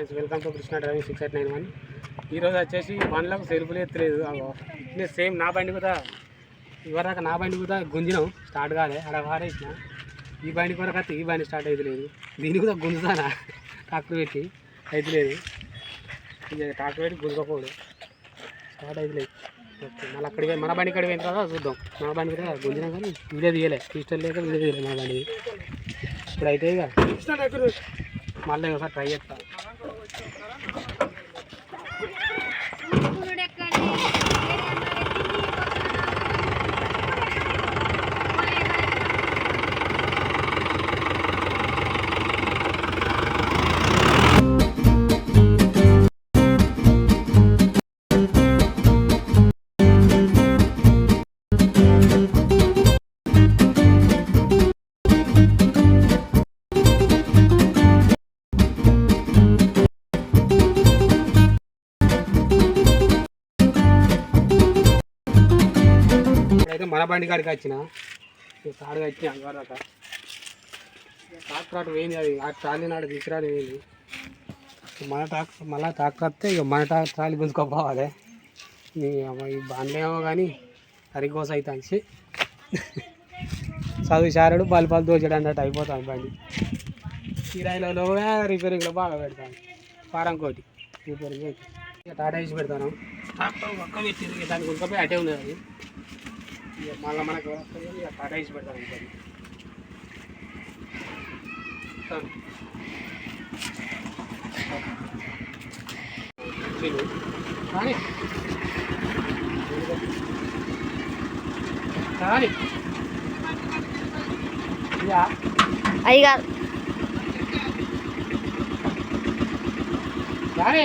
Friends welcome to Krishna driving six eight nine one. ఈరోజు వచ్చేసి బండ్లకు సెల్ఫ్లు ఎత్తలేదు నేను సేమ్ నా బండి కూడా ఇవరాక నా బండి కూడా గుంజినాం స్టార్ట్ కాలే. అలా వారేసిన ఈ బండి కొరకు వస్తే ఈ బండి స్టార్ట్ అవుతలేదు దీన్ని కూడా గుంజుతానా? ట్రాక్టర్ పెట్టి అవుతలేదు ఇక ట్రాక్టర్ పెట్టి గుంజకపోడు. స్టార్ట్ అవుతలేదు ఓకే మళ్ళీ అక్కడికి మన బండి ఇక్కడికి పోయిన తర్వాత చూద్దాం. మన బండి కూడా గుంజినాం కానీ వీడియో తీయలే. ఇష్టం లేక వీడియో తీయలే మన బండి. ఇప్పుడు అయితే ఇక మళ్ళీ ఒకసారి ట్రై చేస్తా. బండి కాడికి వచ్చిన? ఇక తాడుగా వచ్చిన ట్రాక్టర్ అటు పోయింది అది? ఆ ట్రాలీ నాడు తీసుకురాని పోయింది మన ట్రాక్టర్ మళ్ళీ ట్రాక్టర్ వస్తే ఇక మన ట్రాక్టర్ ట్రాలీ గుంజుకోపోవాలి నీ అమ్మ ఈ బండ్లేమో కానీ హరికోస అవుతాంచి చదువు చారాడు పాలు పాలు దోచాడు అన్నట్టు అయిపోతాను బండి. కిరాయిలలో రిపేరింగ్లో బాగా పెడతాను ఫారం కోటి రిపేరింగ్ అయితే ఇక టాటా వేసి పెడతాను. ట్రాక్టర్ ఒక్క పెట్టి దానికి ఉరికపోయి అటే ఉంది అది మళ్ళీ మనకు ఇక పెడతాను అనుకోండి కానీ కానీ అయ్యి కాదు కానీ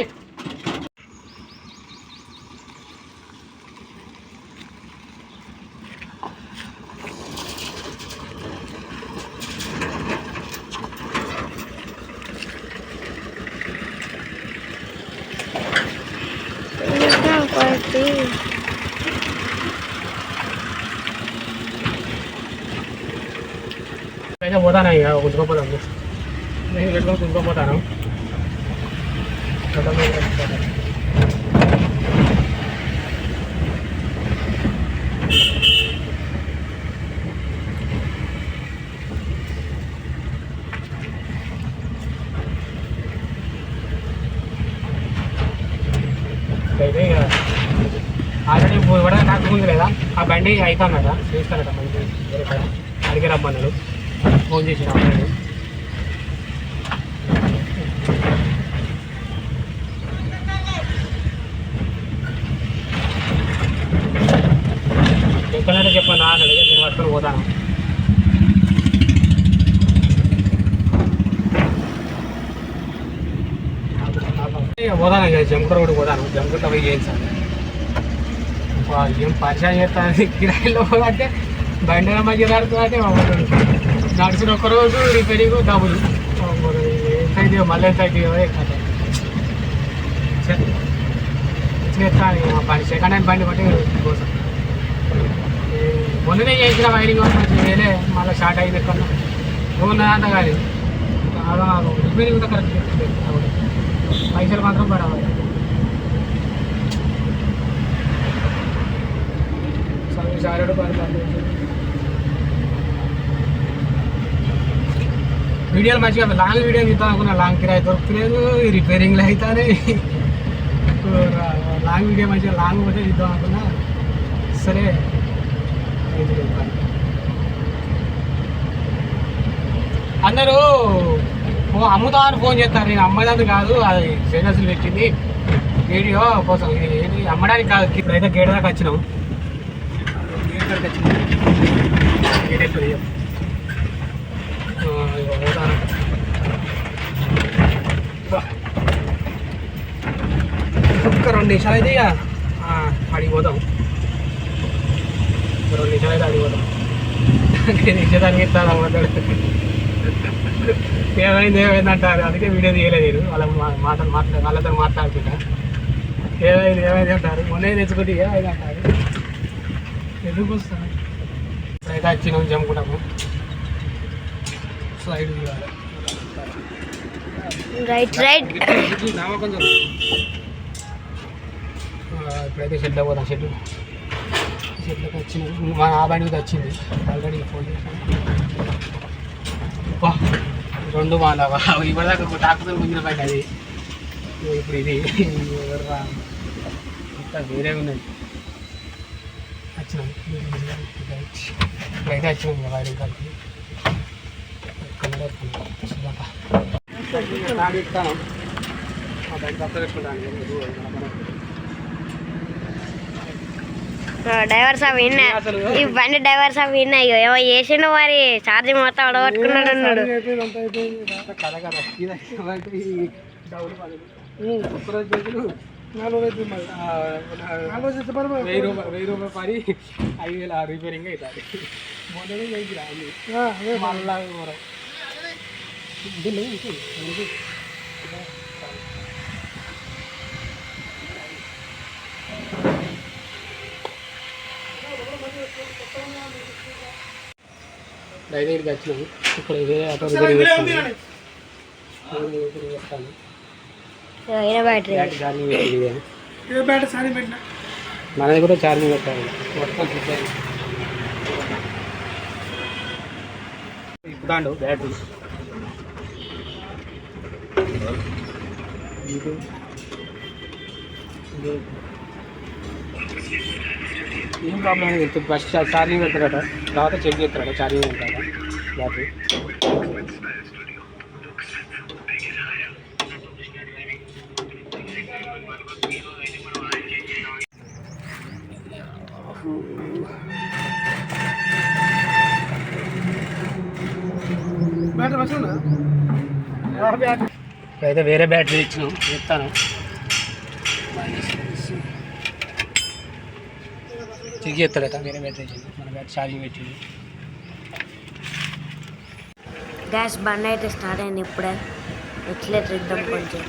అయితే పోతాను ఇక ఉంచుకోపోతాను నేను పెట్టుకొని ఉంచుకోపోతాను అయితే ఇక ఆల్రెడీ కూడా నాకు ముందు లేదా ఆ బండి అవుతానట చేస్తానట మంచి అడిగి రమ్మన్నాడు ఫోన్ చేసిన అమ్మాయి ఎక్కడంటే చెప్పండి రా అన్నాడు నేను పట్టుకొని పోతాను. ఇక పోతాను ఇక జంకుట కూడా పోతాను. జంకుట పోయి చేయించాను ఏం పరిచయం చేస్తాను కిరాయిలో పోతే బండి మధ్య దాడుతుందంటే మా నడిచిన ఒక రోజు రిపేరింగ్ డబుల్ ఎంతైతే మళ్ళీ ఎంత అయితే బండి సెకండ్ హ్యాండ్ బండి బట్టి కోసం. మొన్ననే చేసిన వైరింగ్ వేలే మళ్ళీ షార్ట్ అయింది ఎక్కడ. ఉన్నదంతా కానీ రిపేరింగ్ కూడా కరెక్ట్ పైసలు మాత్రం పడవాలి. సారెడు వీడియోలు మంచిగా లాంగ్ వీడియో తీద్దాం అనుకున్నా లాంగ్ కిరాయి దొరుకుతలేదు ఈ రిపేరింగ్లు అవుతానే లాంగ్ వీడియో మంచిగా లాంగ్ పోతే తీద్దాం అనుకున్నా. సరే అందరూ ఓ అమ్ముతామని ఫోన్ చేస్తారు నేను అమ్మడానికి కాదు అది సేనస్లు పెట్టింది. వీడియో కోసం ఇది అమ్మడానికి కాదు ఇప్పుడైతే గేట్ దాకా వచ్చినాం. గేట్ దాకా వచ్చినాం. గేట్ ఎప్పుడు ఇయ్యం. ఆ, ఇగో పోతాను. బా. ఒక్క రెండు నిమిషాలు అయితే ఇక ఆ, అడిగి పోదాం ఒక రెండు నిమిషాలు అయితే అడిగి పోదాం నేను ఇచ్చేదానికి ఇస్తాను అమ్మతాడు ఏమైంది ఏమైంది అంటారు అందుకే వీడియో తీయలేదు నేను వాళ్ళ మాటలు మాట్లా వాళ్ళతో మాట్లాడుకుంటా ఏమైంది ఏమైంది అంటారు మొన్న తెచ్చుకుంటే ఏమైంది అంటారు ఎందుకు వస్తాను ఇప్పుడైతే వచ్చినాం జమ్ముకుంటాము స్లైడ్ రైట్ రైట్ ఇప్పుడైతే షెడ్లో పోదాం షెడ్ షెడ్లోకి వచ్చింది మా ఆ బండి మీద వచ్చింది. ఆల్రెడీ ఫోన్ చేశాను. అబ్బా, రెండు మాలవా ఇప్పటిదాకా తాకుతుంది ముందు బయట అది. ఇప్పుడు ఇది. అంతా వేరే ఉన్నది. వచ్చినాం. ఇప్పుడైతే వచ్చినాం వైరింగ్ కలిపి ఇస్తాను మా బండి పక్కన పెట్టుకుంటాను డ్రైవర్ సాబ్ విన్నా. ఈ బండి డ్రైవర్ సాబ్ విన్నా. ఇగో ఏమో చేసిండు మరి. ఛార్జింగ్ మొత్తం అడగొట్టుకున్నాడు అన్నాడు. వెయ్యి రూపాయలు వెయ్యి రూపాయలు పడి ఐదు వేల రిపేరింగ్ అవుతుంది మొదలు వెయ్యి రాదు మళ్ళా ఇది. డైరీకి వచ్చినాము ఇక్కడ వేరే ఆటో బ్యాటరీ. బ్యాటరీ పెట్టింది మనది కూడా ఛార్జింగ్ పెట్టాలి. మొత్తం చూద్దాం ఇప్పుడాండు బ్యాటరీ. ఇది ఇది. ఏం ప్రాబ్లం అనేది తెలుస్తుంది ఫస్ట్ ఛార్జింగ్ పెడతారట తర్వాత చెక్ చేస్తారట ఛార్జింగ్ ఉంటారట బ్యాటరీ అయితే వేరే బ్యాటరీ ఇచ్చినాం. చెప్తాను. తిరిగి చేస్తాడట వేరే బ్యాటరీ ఇచ్చింది మన బ్యాటరీ ఛార్జింగ్ పెట్టింది డాష్ బండి అయితే స్టార్ట్ అయింది ఇప్పుడే. ఎట్లే ఇద్దాం కొంచెం.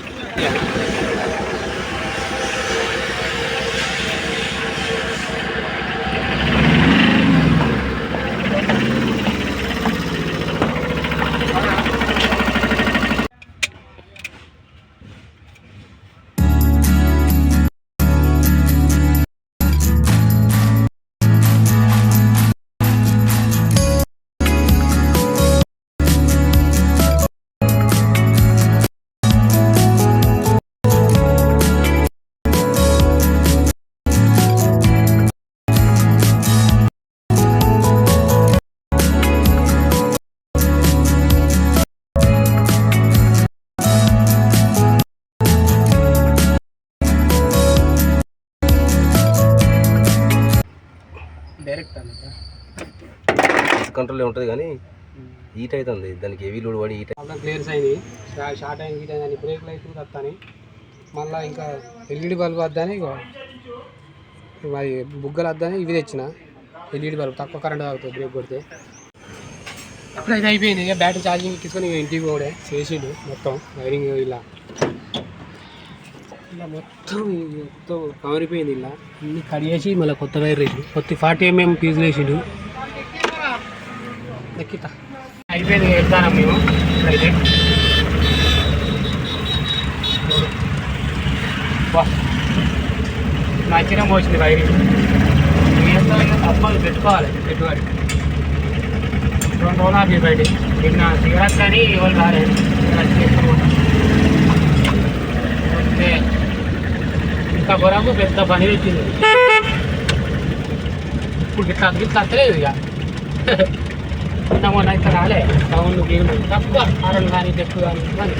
కంట్రోల్ ఉంటుంది కానీ హీట్ అవుతుంది దానికి హెవీ లోడ్ పడి హీట్ ప్రాబ్లం క్లియర్స్ అయింది. షార్ట్ అయింది హీట్ అయింది బ్రేక్ లైట్ కూడా వస్తాయి మళ్ళీ ఇంకా ఎల్ఈడి బల్బ్ వద్దని మరి బుగ్గలు వద్దని ఇవి తెచ్చిన. ఎల్ఈడి బల్బ్ తక్కువ కరెంట్ తాగుతుంది బ్రేక్ కొడితే. అయితే అయిపోయింది. ఇక బ్యాటరీ ఛార్జింగ్ తీసుకొని ఇంటికి కూడా చేసిండు మొత్తం. వైరింగ్ ఇలా. ఇలా మొత్తం మొత్తం కవరిపోయింది ఇలా. అన్ని కడిగేసి మళ్ళీ కొత్త వైర్ వేసి కొత్త ఫార్టీ ఎంఎం పీజులు వేసిండు ఎక్కితా అయిపోయింది వెళ్తాను మేము ఇప్పుడైతే. మంచిగా పోసింది వైరింగ్ ఏంటో ఇంకా తప్పదు పెట్టుకోవాలి పెట్టుబడి రెండు రోజులు ఆపి బయట నిన్న సిగరెట్ కానీ ఎవరు రాలేదు వస్తే ఇంకా కొరకు పెద్ద పని వచ్చింది ఇప్పుడు ఇట్లా ఇట్లా వస్తలేదు ఇక మొన్న అయితే రాలే టౌన్ గేమ్ తక్కువ ఆరలు కానీ ఎక్కువ కానీ కానీ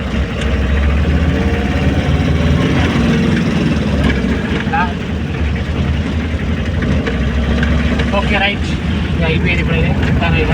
ఓకే రైట్ ఇక అయిపోయింది ఇప్పుడైతే చెప్తాను ఇక